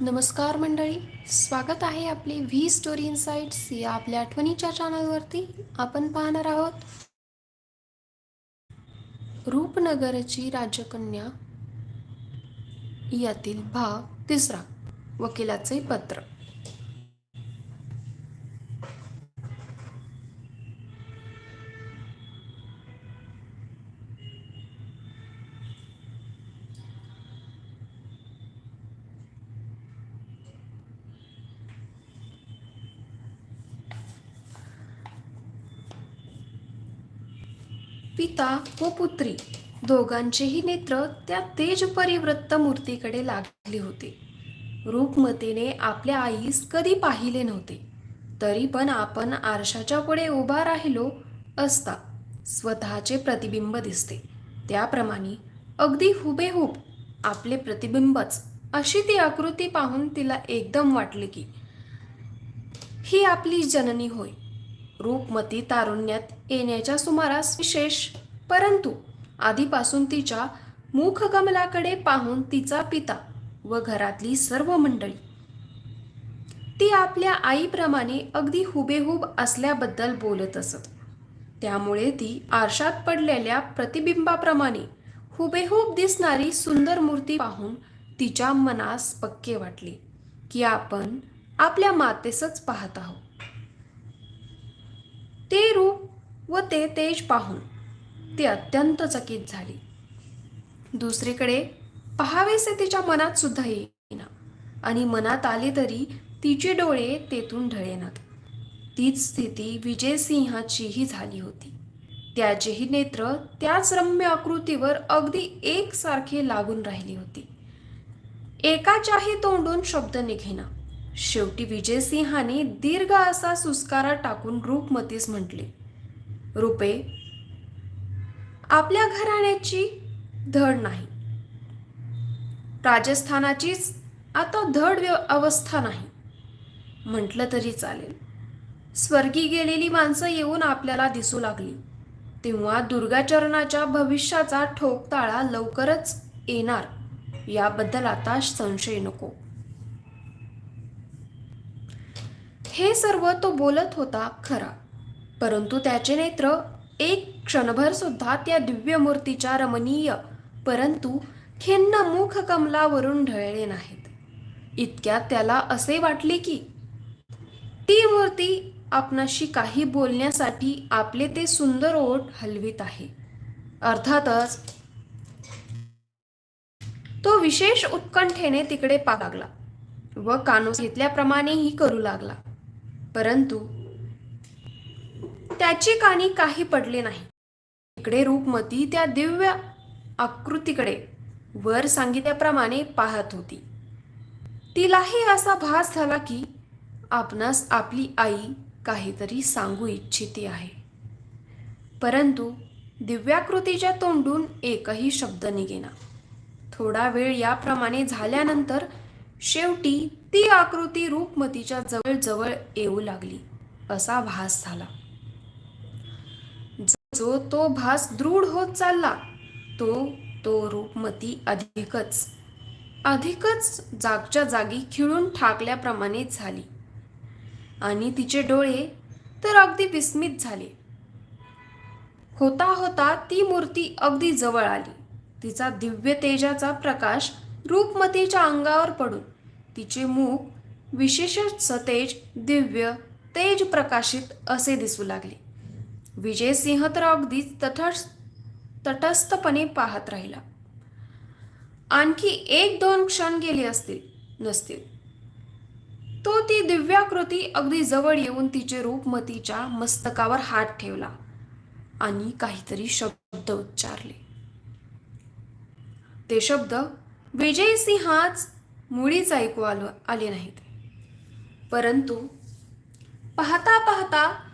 नमस्कार मंडळी स्वागत आहे आपली व्ही स्टोरी इन्साइट्स या आपल्या आठवणीच्या चॅनलवरती. आपण पाहणार आहोत रूपनगरची राजकन्या यातील भाग तिसरा वकिलाचे पत्र. पिता व पुत्री. दोघांचेही नेत्र त्या तेज परिवृत्त मूर्तीकडे लागले होते. रूपमतीने आपल्या आईस कधी पाहिले नव्हते. तरी पण आपण आरशाच्या पुढे उभा राहिलो असता स्वतःचे प्रतिबिंब दिसते. त्याप्रमाणे अगदी हुबेहूब आपले प्रतिबिंबच अशी ती आकृती पाहून तिला एकदम वाटले की ही आपली जननी होय. रूपमती तारुण्यात येण्याच्या सुमारास विशेष परंतु आधीपासून तिच्या मुखकमलाकडे पाहून तिचा पिता व घरातली सर्व मंडळी. ती आपल्या आईप्रमाणे अगदी हुबेहूब असल्याबद्दल बोलत असत. त्यामुळे ती आरशात पडलेल्या प्रतिबिंबाप्रमाणे हुबेहूब दिसणारी सुंदर मूर्ती पाहून तिच्या मनास पक्के वाटले की आपण आपल्या मातेसच पाहत आहोत. ते रूप व ते तेज पाहून ती अत्यंत चकित झाली. दुसरीकडे पहावेसे तिच्या मनात सुद्धा येईना आणि मनात आले तरी तिचे डोळे तेथून ढळेनात. तीच स्थिती विजयसिंहाचीही झाली होती. त्याचेही नेत्र त्याच रम्य आकृतीवर अगदी एकसारखे लागून राहिली होती. एकाच्याही तोंडून शब्द निघेना. शेवटी विजयसिंहाने दीर्घ असा सुस्कारा टाकून रूपमतीस म्हटले रूपे आपल्या घराण्याची धड नाही. राजस्थानाचीच आता धड अवस्था नाही. म्हटलं तरी चालेल. स्वर्गी गेलेली माणसं येऊन आपल्याला दिसू लागली. तेव्हा दुर्गाचरणाच्या भविष्याचा ठोकताळा लवकरच येणार. याबद्दल आता संशय नको. हे सर्व तो बोलत होता खरा. परंतु त्याचे नेत्र एक क्षणभर सुद्धा त्या दिव्य मूर्तीच्या रमणीय परंतु खिन्न मुख कमलावरून ढळले नाहीत. इतक्यात त्याला असे वाटले की ती मूर्ती आपणाशी काही बोलण्यासाठी आपले ते सुंदर ओठ हलवीत आहे. अर्थातच तो विशेष उत्कंठेने तिकडे पा लागला व कानूस घेतल्याप्रमाणेही करू लागला. परंतु त्याची कानी काही पडले नाही. इकडे रूपमती त्या दिव्य आकृतीकडे वर सांगितल्याप्रमाणे पाहत होती. तिलाही असा भास झाला की आपणास आपली आई काहीतरी सांगू इच्छिते आहे. परंतु दिव्याकृतीच्या तोंडून एकही शब्द निघेना. थोडा वेळ याप्रमाणे झाल्यानंतर शेवटी ती आकृती रूपमतीच्या जवळजवळ येऊ लागली असा भास झाला. जो तो भास दृढ होत चालला तो तो रूपमती अधिकच. अधिकच जागच्या जागी खिळून ठाकल्याप्रमाणे झाली. आणि तिचे डोळे तर अगदी विस्मित झाले. होता होता ती मूर्ती अगदी जवळ आली. तिचा दिव्य तेजाचा प्रकाश रूपमतीच्या अंगावर पडून तिचे मुख विशेष सतेज दिव्य तेज प्रकाशित असे दिसू लागले. विजयसिंह तर अगदीच तटस्थ तटस्थपणे पाहत राहिला. आणखी एक दोन क्षण गेले असतील नसतील. तो ती दिव्याकृती अगदी जवळ येऊन तिचे रूपमतीच्या मस्तकावर हात ठेवला आणि काहीतरी शब्द उच्चारले. ते शब्द विजयसिंहाच मुळीच ऐकू आलो आले नाहीत. परंतु पाहता पाहता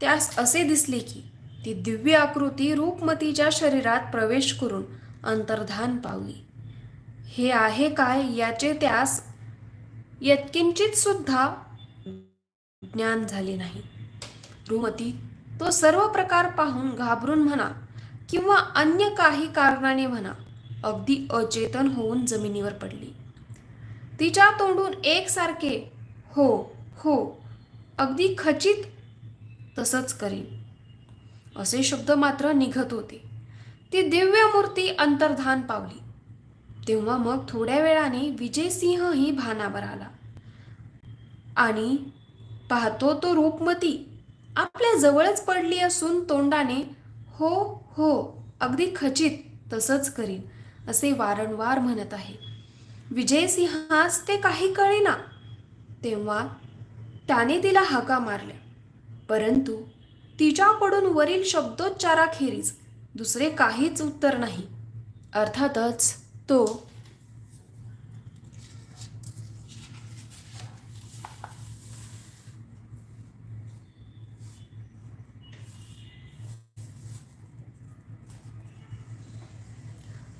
त्यास असे दिसले की ती दिव्य आकृती रूपमतीच्या शरीरात प्रवेश करून अंतर्धान पावली. हे आहे काय याचे त्यास यत्किंचित सुद्धा ज्ञान झाले नाही. रुमती तो सर्व प्रकार पाहून घाबरून म्हणा किंवा अन्य काही कारणाने म्हणा अगदी अचेतन होऊन जमिनीवर पडली. तिच्या तोंडून एकसारखे हो हो अगदी खचित तसंच करीन. असे शब्द मात्र निघत होते. ती दिव्य मूर्ती अंतर्धान पावली. तेव्हा मग थोड्या वेळाने विजयसिंहही भानावर आला. आणि पाहतो तो रूपमती आपल्या जवळच पडली असून तोंडाने हो हो अगदी खचित तसंच करीन असे वारंवार म्हणत आहे. विजयसिंहास ते काही कळेना. तेव्हा त्याने तिला हाका मारल्या. परंतु तिच्याकडून वरील शब्दोच्चाराखेरीज दुसरे काहीच उत्तर नाही. अर्थातच तो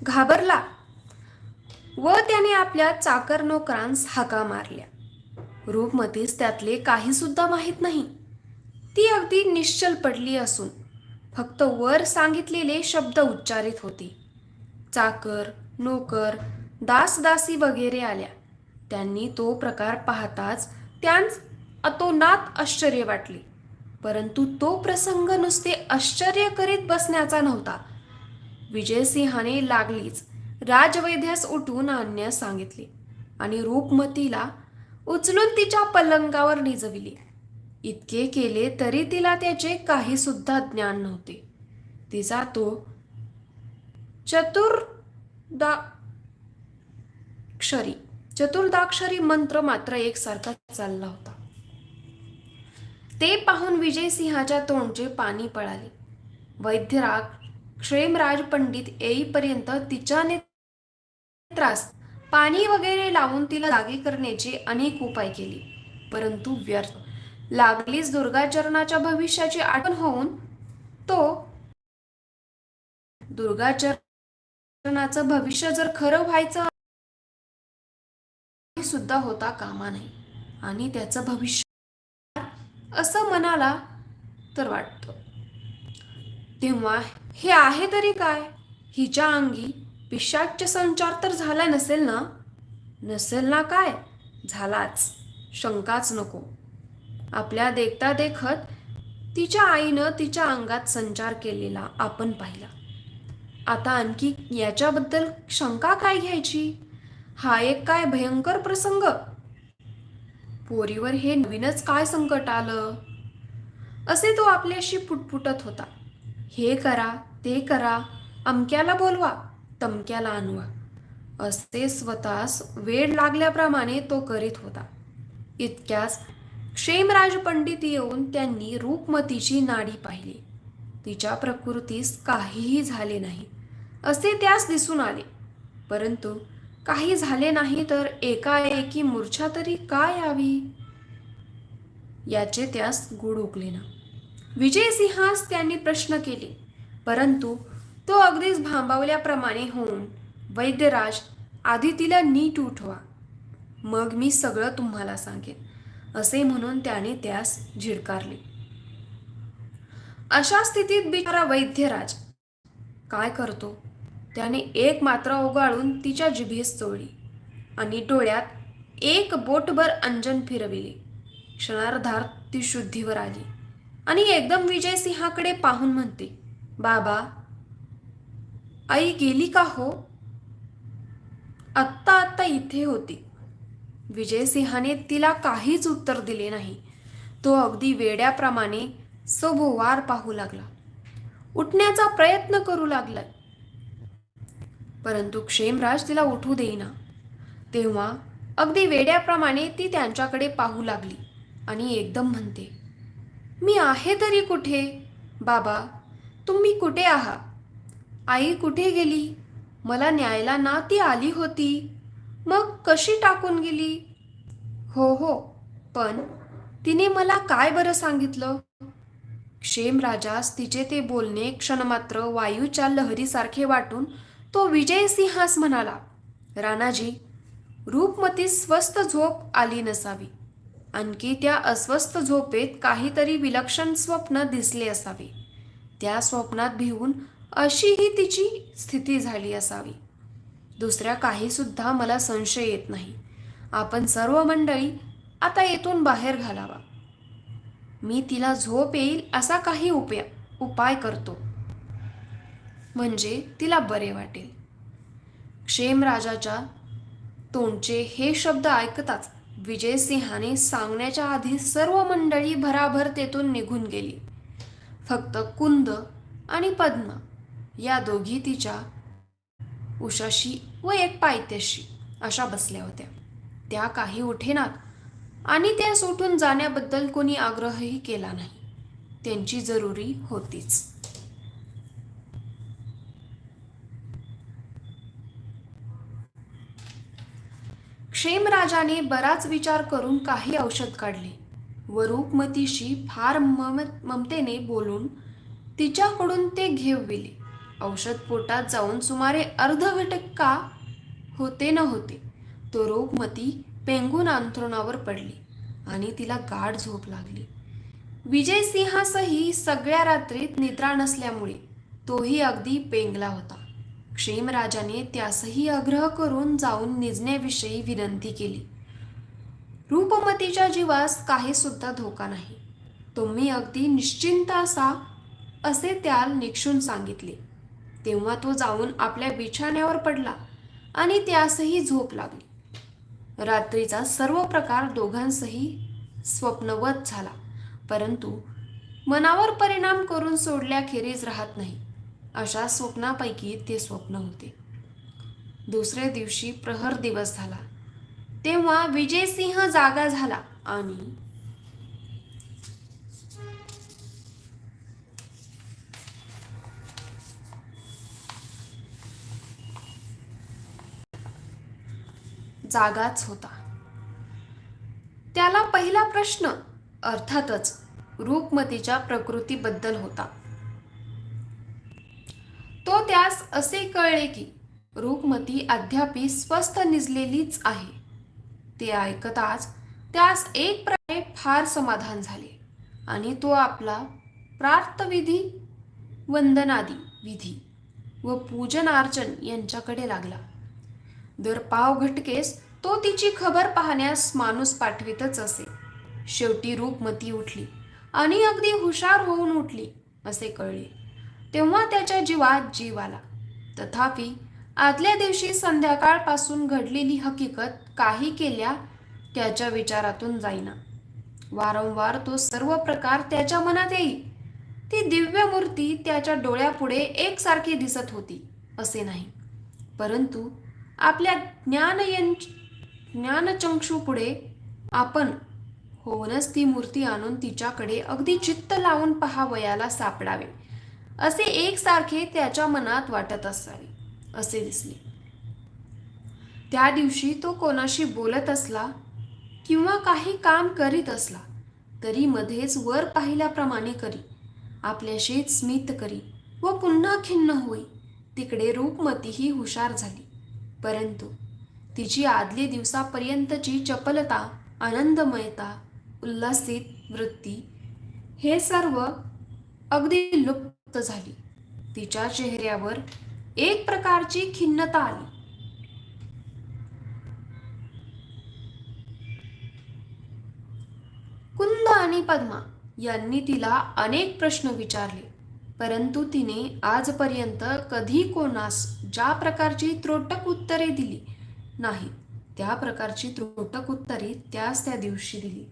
घाबरला व त्याने आपल्या चाकर नोकरांस हाका मारल्या. रूपमतीस त्यातले काही सुद्धा माहीत नाही. ती अगदी निश्चल पडली असून फक्त वर सांगितलेले शब्द उच्चारित होते. चाकर नोकर दासदासी वगैरे आल्या. त्यांनी तो प्रकार पाहताच त्यांच अतोनात आश्चर्य वाटले. परंतु तो प्रसंग नुसते आश्चर्य करीत बसण्याचा नव्हता. विजयसिंहाने लागलीच राजवैद्यास उठून आणण्यास सांगितले आणि रूपमतीला उचलून तिच्या पलंगावर निजविली. इतके केले तरी तिला त्याचे काही सुद्धा ज्ञान नव्हते. तिचा तो चतुर्दा क्षरी चतुर्दाक्षरी मंत्र मात्र एकसारखा चालला होता. ते पाहून विजयसिंहाच्या तोंडचे पाणी पळाले. वैद्यराग क्षेमराज पंडित येईपर्यंत तिच्या नेत्रास पाणी वगैरे लावून तिला जागी करण्याचे अनेक उपाय केले परंतु व्यर्थ. लागलीच दुर्गाचरणाच्या भविष्याची आठवण होऊन तो दुर्गाचरणाचं भविष्य जर खरं व्हायचं सुद्धा होता कामा नाही आणि त्याचं भविष्य असं मनाला तर वाटतं. तेव्हा हे आहे तरी काय? हिच्या अंगी पिशाच्य संचार तर झाला नसेल ना? नसेल ना काय? झालाच. शंकाच नको. आपल्या देखता देखत तिच्या आईनं तिच्या अंगात संचार केलेला आपण पाहिला. आता आणखी याच्याबद्दल शंका काय घ्यायची? हा एक काय भयंकर प्रसंग? पोरीवर हे नवीनच काय संकट आलं? असे तो आपल्याशी पुटपुटत होता. हे करा ते करा अमक्याला बोलवा तमक्याला आणवा. असे स्वतःस वेळ लागल्याप्रमाणे तो करीत होता. इतक्याच क्षेमराज पंडित येऊन त्यांनी रूपमतीची नाडी पाहिली. तिच्या प्रकृतीस काहीही झाले नाही. असे त्यास दिसून आले. परंतु काही झाले नाही तर एकाएकी मूर्छा तरी काय यावी? याचे त्यास गुड उकले ना. विजयसिंहास त्यांनी प्रश्न केले. परंतु तो अगदीच भांबावल्याप्रमाणे होऊन वैद्यराज आधी तिला नीट उठवा. मग मी सगळं तुम्हाला सांगेन. असे म्हणून त्याने त्यास झिडकारले. अशा स्थितीत बिचारा वैद्यराज काय करतो? त्याने एक मात्र ओगाळून तिच्या जिभेस चोळली आणि डोळ्यात एक बोटभर अंजन फिरविले. क्षणार्धात ती शुद्धीवर आली आणि एकदम विजयसिंहाकडे पाहून म्हणते बाबा आई गेली का हो? आत्ता आत्ता इथे होती. विजयसिंहाने तिला काहीच उत्तर दिले नाही. तो अगदी वेड्याप्रमाणे सभोवार पाहू लागला. उठण्याचा प्रयत्न करू लागला परंतु क्षेमराज तिला उठू देईना. तेव्हा अगदी वेड्याप्रमाणे ती त्यांच्याकडे पाहू लागली आणि एकदम म्हणते मी आहे तरी कुठे? बाबा तुम्ही कुठे आहात? आई कुठे गेली? मला न्यायला ना ती आली होती. मग कशी टाकून गेली? हो हो. पण तिने मला काय बरं सांगितलं? क्षेमराजास तिचे ते बोलणे क्षणमात्र वायूच्या लहरीसारखे वाटून तो विजयसिंहास म्हणाला राणाजी रूपमती स्वस्त झोप आली नसावी. आणखी त्या अस्वस्थ झोपेत काहीतरी विलक्षण स्वप्न दिसले असावे. त्या स्वप्नात भिवून अशी ही तिची स्थिती झाली असावी. दुसऱ्या काहीसुद्धा मला संशय येत नाही. आपण सर्व मंडळी आता येथून बाहेर घालावा. मी तिला झोप येईल असा काही उपाय उपाय करतो. म्हणजे तिला बरे वाटेल. क्षेमराजाच्या तोंडचे हे शब्द ऐकताच विजयसिंहाने सांगण्याच्या आधी सर्व मंडळी भराभर तेथून निघून गेली. फक्त कुंद आणि पद्मा या दोघी तिच्या उशाशी व एक पायथ्याशी अशा बसल्या होत्या. त्या काही उठेनात आणि त्या सुटून जाण्याबद्दल कोणी आग्रहही केला नाही. त्यांची जरुरी होतीच. क्षेमराजाने बराच विचार करून काही औषध काढले. व रूपमतीशी फार मम ममतेने बोलून तिच्याकडून ते घेविले औषध पोटात जाऊन सुमारे अर्ध घटका होते न होते तो रोगमती पेंगून अंथरुणावर पडली आणि तिला गाढ झोप लागली. विजयसिंहासही सगळ्या रात्रीत निद्रा नसल्यामुळे तोही अगदी पेंगला होता. क्षेमराजाने त्यासही आग्रह करून जाऊन निजण्याविषयी विनंती केली. रूपमतीच्या जीवास काही सुद्धा धोका नाही. तुम्ही अगदी निश्चिंत असा असे त्याला निक्षून सांगितले. तेव्हा तो जाऊन आपल्या बिछाण्यावर पडला आणि त्यासही झोप लागली. रात्रीचा सर्व प्रकार दोघांसही स्वप्नवत झाला परंतु मनावर परिणाम करून सोडल्याखेरीज राहत नाही. अशा स्वप्नापैकी ते स्वप्न होते. दुसऱ्या दिवशी प्रहर दिवस झाला. तेव्हा विजयसिंह जागा झाला आणि जागाच होता. त्याला पहिला प्रश्न अर्थातच रूपमतीच्या प्रकृतीबद्दल होता. तो त्यास असे कळले की रूपमती अद्यापी स्वस्थ निजलेलीच आहे. ते ऐकताच त्यास एक प्रकारे फार समाधान झाले आणि तो आपला प्रार्थविधी वंदनादी विधी व पूजन अर्चन यांच्याकडे लागला. दर पाव घटकेस तो तिची खबर पाहण्यास माणूस पाठवितच असे. शेवटी रूपमती उठली आणि अगदी हुशार होऊन उठली असे कळले. तेव्हा त्याच्या जीवात जीव आला. तथापि आदल्या दिवशी संध्याकाळपासून घडलेली हकीकत काही केल्या त्याच्या विचारातून जाईना. वारंवार तो सर्व प्रकार त्याच्या मनात येई. ती दिव्य मूर्ती त्याच्या डोळ्यापुढे एकसारखी दिसत होती असे नाही. परंतु आपल्या ज्ञान ज्ञानचंक्षूपुढे आपण होऊनच ती मूर्ती आणून तिच्याकडे अगदी चित्त लावून पहावयाला सापडावे. असे एकसारखे त्याच्या मनात वाटत असावे असे दिसले. त्या दिवशी तो कोणाशी बोलत असला किंवा काही काम करीत असला तरी मध्येच वर पाहिल्याप्रमाणे करी. आपल्याशीच स्मित करी व पुन्हा खिन्न होई. तिकडे रूपमतीही हुशार झाली. परंतु तिची आदली दिवसापर्यंतची चपलता आनंदमयता उल्हासित वृत्ती हे सर्व अगदी लुप्त झाली. तिच्या चेहऱ्यावर एक प्रकारची खिन्नता आली. कुंद आणि पद्मा यांनी तिला अनेक प्रश्न विचारले परंतु तिने आजपर्यंत कधी कोणास ज्या प्रकारची त्रोटक उत्तरे दिली नाही. त्या प्रकारची त्रोटक उत्तरे त्याच त्या दिवशी दिली.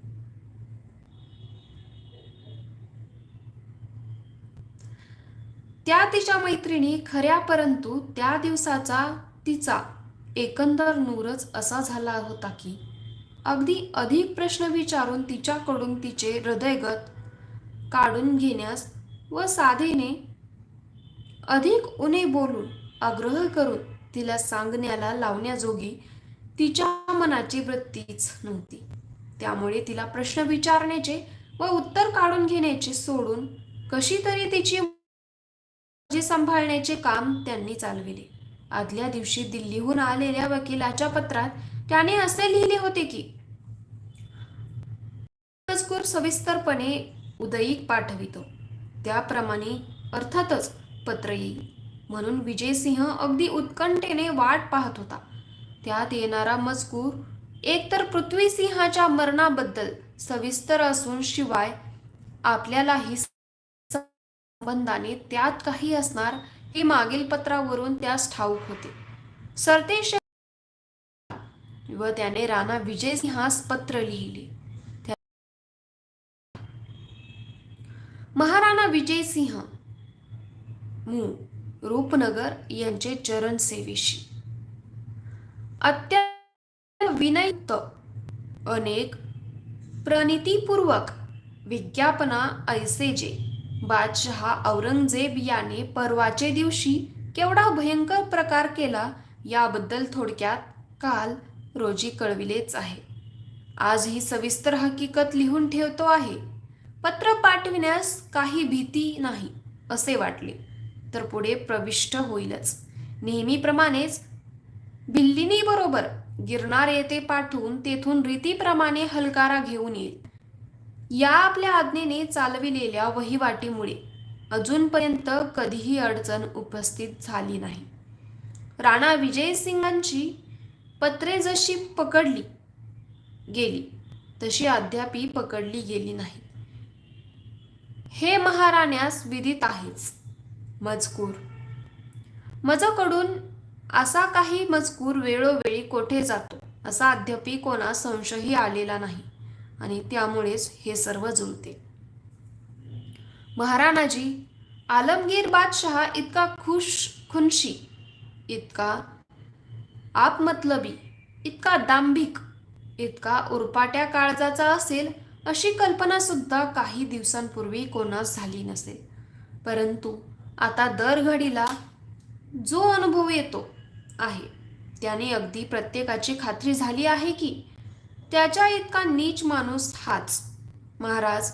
त्या तिच्या मैत्रिणी खऱ्या परंतु त्या दिवसाचा तिचा एकंदर नूरच असा झाला होता की अगदी अधिक प्रश्न विचारून तिच्याकडून तिचे हृदयगत काढून घेण्यास व साधेने अधिक उणे बोलून आग्रह करून तिला सांगण्याला लावण्याजोगी तिच्या मनाची वृत्तीच नव्हती. त्यामुळे तिला प्रश्न विचारण्याचे व उत्तर काढून घेण्याचे सोडून कशी तरी तिची सांभाळण्याचे काम त्यांनी चालविले. आदल्या दिवशी दिल्लीहून आलेल्या वकिलाच्या पत्रात त्याने असे लिहिले होते की मजकूर सविस्तरपणे उदयीक पाठवितो. त्याप्रमाणे अर्थातच पत्र येईल. म्हणून विजयसिंह अगदी उत्कंठेने वाट पाहत होता. त्यात येणारा मजकूर एकतर पृथ्वीसिंहाच्या मरणाबद्दल सविस्तर असून शिवाय आपल्यालाही संबंधाने त्यात काही असणार हे मागील पत्रावरून त्यास ठाऊक होते. सरतेश व त्याने राणा विजयसिंहास पत्र लिहिले महाराणा विजयसिंह मू रूपनगर यांचे चरणसेवेशी. अत्यंत विनयुक्त अनेक प्रणितीपूर्वक विज्ञापना ऐसे जे बादशहा औरंगजेब याने परवाचे दिवशी केवढा भयंकर प्रकार केला याबद्दल थोडक्यात काल रोजी कळविलेच आहे. आज ही सविस्तर हकीकत लिहून ठेवतो आहे. पत्र पाठविण्यास काही भीती नाही असे वाटले. तर पुढे प्रविष्ट होईलच. नेहमीप्रमाणेच बिल्लिनी बरोबर येथे पाठवून तेथून रीतीप्रमाणे हलकारा घेऊन येईल. या आपल्या आज्ञेने चालविलेल्या वहिवाटीमुळे अजूनपर्यंत कधीही अडचण उपस्थित झाली नाही. राणा विजयसिंगांची पत्रे जशी पकडली गेली तशी अद्यापी पकडली गेली नाही. हे महाराण्यास विदित आहेच. मजकूर. मजकडून असा काही मजकूर वेळोवेळी कोठे जातो असा अद्यापि कोणा संशयही आलेला नाही आणि त्यामुळेच हे सर्व जुळते. महाराणाजी आलमगीर बादशहा इतका खुश खुनशी इतका आपमतलबी इतका दांभिक इतका उरपाट्या काळजाचा असेल अशी कल्पनासुद्धा काही दिवसांपूर्वी कोणास झाली नसेल. परंतु आता दर घडीला जो अनुभव येतो आहे त्याने अगदी प्रत्येकाची खात्री झाली आहे की त्याच्या इतका नीच माणूस हाच. महाराज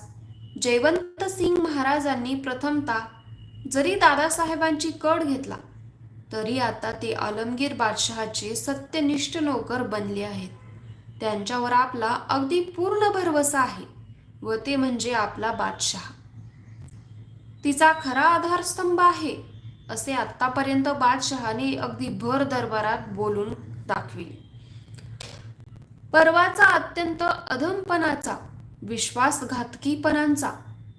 जयवंत सिंग महाराजांनी प्रथमता जरी दादासाहेबांची कड घेतला तरी आता ते आलमगीर बादशहाचे सत्यनिष्ठ नोकर बनले आहेत. त्यांच्यावर आपला अगदी पूर्ण भरवसा आहे व ते म्हणजे आपला बादशहा. तिचा खरा आधारस्तंभ आहे असे आतापर्यंत बादशहाने अगदी भर दरबारात बोलून दाखविले. परवाचा अत्यंत अधमपणाचा विश्वासघातकीपणांचा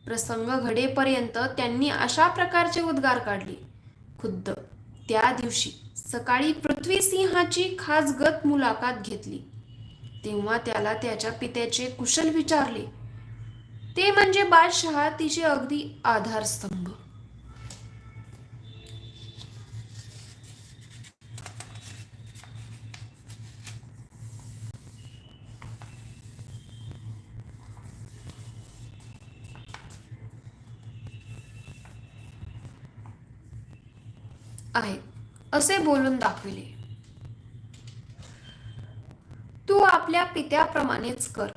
प्रसंग घडेपर्यंत त्यांनी अशा प्रकारचे उद्गार काढले. खुद्द त्या दिवशी सकाळी पृथ्वीसिंहाची खासगत मुलाखत घेतली. तेव्हा त्याला त्याच्या पित्याचे कुशल विचारले ते म्हणजे बादशहा तिचे अगदी आधारस्तंभ. आहे असे बोलून दाखविले. तू आपल्या पित्याप्रमाणेच कर.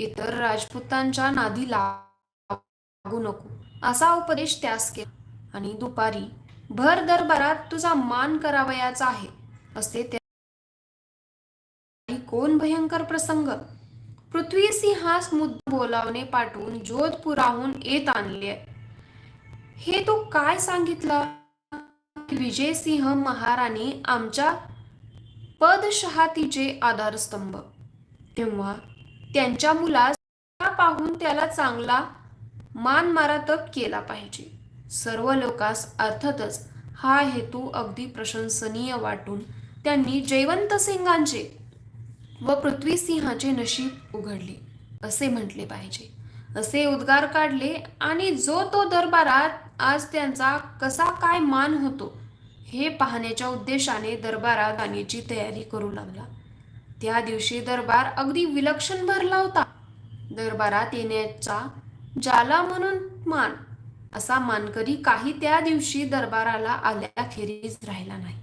इतर राजपुतांच्या नादी लागू नको. असा उपदेश त्यास केला. आणि दुपारी भर दरबारात तुझा मान करावयाचा आहे असे त्या कोण भयंकर प्रसंग! पृथ्वीसिंहास मुद्दा बोलावणे पाठवून जोधपुराहून येत आणले. हे तू काय सांगितलं? विजयसिंह महाराणी आमच्या पदशहातीचे आधारस्तंभ. तेव्हा त्यांच्या मुलास पाहून त्याला चांगला मान मारातप केला पाहिजे. सर्व लोकास अर्थातच हा हेतू अगदी प्रशंसनीय वाटून त्यांनी जयवंत सिंगांचे व पृथ्वीसिंहाचे नशीब उघडले असे म्हटले पाहिजे. असे उद्गार काढले आणि जो तो दरबारात आज त्यांचा कसा काय मान होतो हे पाहण्याच्या उद्देशाने दरबारात जाण्याची तयारी करू लागला. त्या दिवशी दरबार अगदी विलक्षण भरला होता. दरबारात येण्याचा ज्याला म्हणून मान असा मानकरी काही त्या दिवशी दरबाराला आल्याखेरीज राहिला नाही.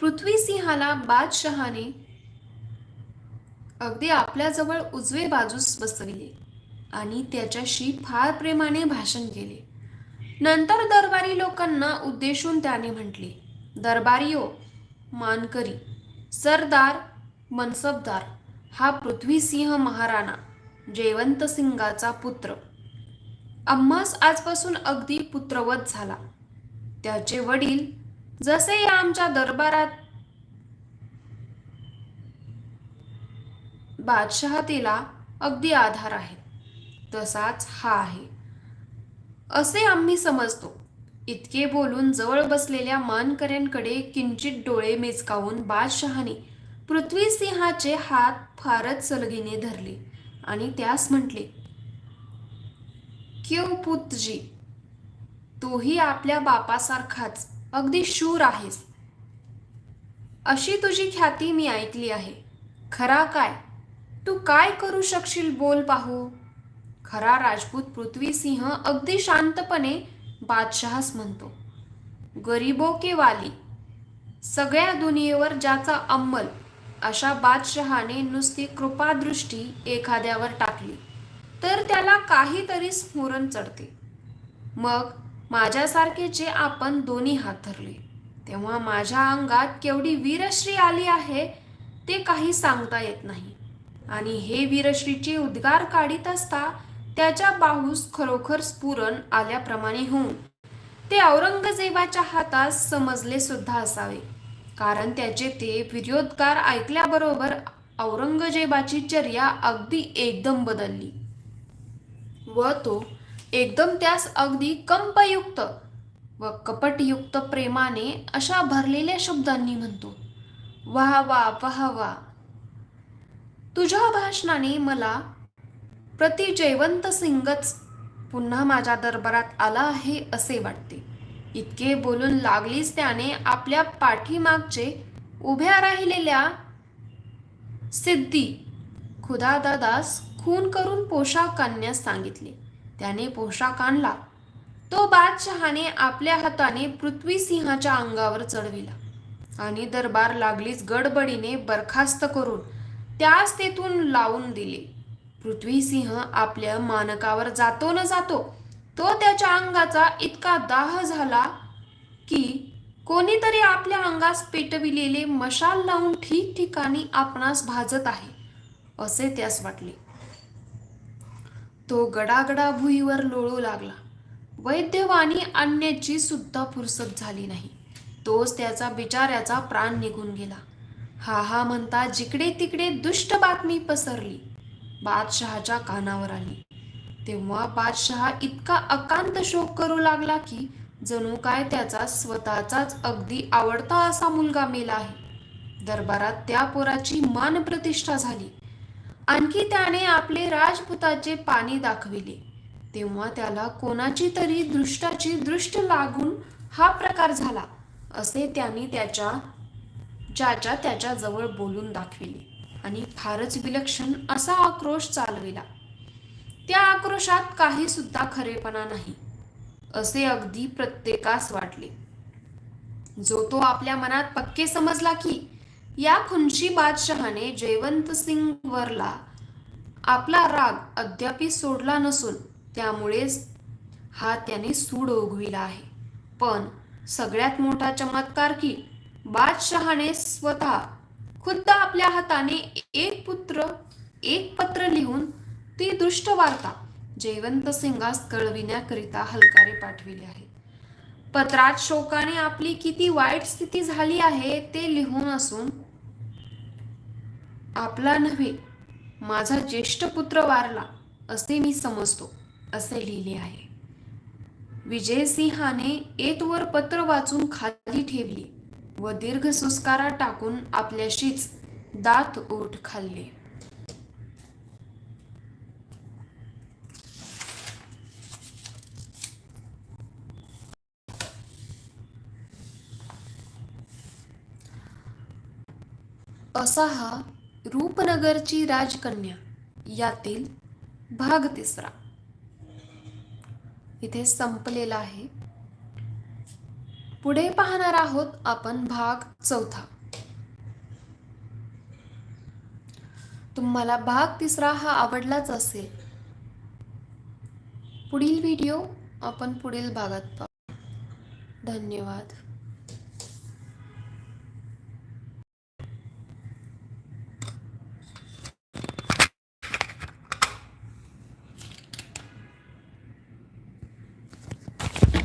पृथ्वीसिंहाला बादशहाने अगदी आपल्याजवळ उजवे बाजूस बसविले आणि त्याच्याशी फार प्रेमाने भाषण केले. नंतर दरबारी लोकांना उद्देशून त्याने म्हटले दरबारीओ मानकरी सरदार मनसबदार हा पृथ्वीसिंह महाराणा जयवंतसिंगाचा पुत्र. आम्हास आजपासून अगदी पुत्रवत झाला. त्याचे वडील जसे या आमच्या दरबारात बादशहातीला अगदी आधार आहे तसाच हा आहे. असे आम्ही समजतो. इतके बोलून जवळ बसलेल्या मानकऱ्यांकडे किंचित डोळे मेचकावून बादशहाने पृथ्वीसिंहाचे हात फारच सलगीने धरले आणि त्यास म्हटले क्यू पुतजी तूही आपल्या बापासारखाच. अगदी शूर आहेस. अशी तुझी ख्याती मी ऐकली आहे. खरा काय? तू काय करू शकशील बोल पाहू. खरा राजपूत पृथ्वीसिंह अगदी शांतपणे बादशहास म्हणतो. गरीबो के वाली सगळ्या दुनियेवर ज्याचा अंमल अशा बादशहाने नुसती कृपादृष्टी एखाद्यावर टाकली तर त्याला काहीतरी स्फुरण चढते. मग माझ्यासारखे जे आपण दोन्ही हात धरले तेव्हा माझ्या अंगात केवढी वीरश्री आली आहे ते काही सांगता येत नाही. आणि हे वीरश्रीचे उद्गार काढीत असता त्याच्या बाहूस खरोखर स्फुरण आल्याप्रमाणे होऊन ते औरंगजेबाच्या हातात समजले सुद्धा असावे. कारण त्याचे ते विरोधकार ऐकल्याबरोबर औरंगजेबाची चर्या अगदी एकदम बदलली. व तो एकदम त्यास अगदी कंपयुक्त व कपटयुक्त प्रेमाने अशा भरलेल्या शब्दांनी म्हणतो. वाह वा वाह वा तुझ्या भाषणाने मला प्रति जयवंत सिंगच पुन्हा माझ्या दरबारात आला आहे असे वाटते. इतके बोलून लागलीच त्याने आपल्या पाठीमागचे उभ्या राहिलेल्या सिद्धी खुदादादास खून करून पोशाख आणण्यास सांगितले. त्याने पोशाख आणला. तो बादशहाने आपल्या हाताने पृथ्वीसिंहाच्या अंगावर चढविला आणि दरबार लागलीच गडबडीने बरखास्त करून त्यास तेथून लावून दिले. पृथ्वीसिंह आपल्या मानकावर जातो न जातो तो त्याच्या अंगाचा इतका दाह झाला की कोणीतरी आपल्या अंगास पेटविलेले मशाल लावून ठिकठिकाणी आपणास भाजत आहे असे त्यास वाटले. तो गडागडा भुईवर लोळू लागला. वैद्यवाणी आणण्याची सुद्धा फुरसत झाली नाही. तोच त्याचा बिचाऱ्याचा प्राण निघून गेला. हा हा म्हणता जिकडे तिकडे दुष्ट बातमी पसरली. बादशहाच्या कानावर आली. तेव्हा बादशहा इतका अकांत शोक करू लागला की जणू काय त्याचा स्वतःचाच अगदी आवडता असा मुलगा मेला आहे. दरबारात त्या पोराची मान प्रतिष्ठा झाली. आणखी त्याने आपले राजपुताचे पाणी दाखविले. तेव्हा त्याला कोणाची तरी दृष्टाची दृष्ट लागून हा प्रकार झाला असे त्यांनी त्याच्या ज्याच्या त्याच्याजवळ बोलून दाखविले. आणि फारच विलक्षण असा आक्रोश चालविला. त्या आक्रोशात काही सुद्धा खरेपणा नाही असे अगदी प्रत्येकास वाटले. जो तो आपल्या मनात पक्के समजला की या खुनशी बादशहाने जयवंत सिंग वरला आपला राग अद्यापि सोडला नसून त्यामुळेच हा त्याने सूड ओघविला आहे. पण सगळ्यात मोठा चमत्कार की बादशहाने स्वतः खुद्द आपल्या हाताने एक पुत्र एक पत्र लिहून ती दुष्ट वार्ता जयवंत सिंगास कळविण्याकरिता हलकारे पाठविले आहे. पत्रात शोकाने आपली किती वाईट स्थिती झाली आहे ते लिहून असून आपला नव्हे माझा ज्येष्ठ पुत्र वारला असे मी समजतो असे लिहिले आहे. विजयसिंहाने एतवर पत्र वाचून खाली ठेवली व दीर्घ सुस्कारा टाकून आपल्याशीच दात ओठ खाल्ले. असा हा रूपनगरची राजकन्या यातील भाग तिसरा. इथे संपलेला आहे. पुढे पाहणार आहोत आपण भाग चौथा. तुम्हाला भाग तिसरा हा आवडलाच असेल. पुढील व्हिडिओ आपण पुढील भागात पाहू. धन्यवाद.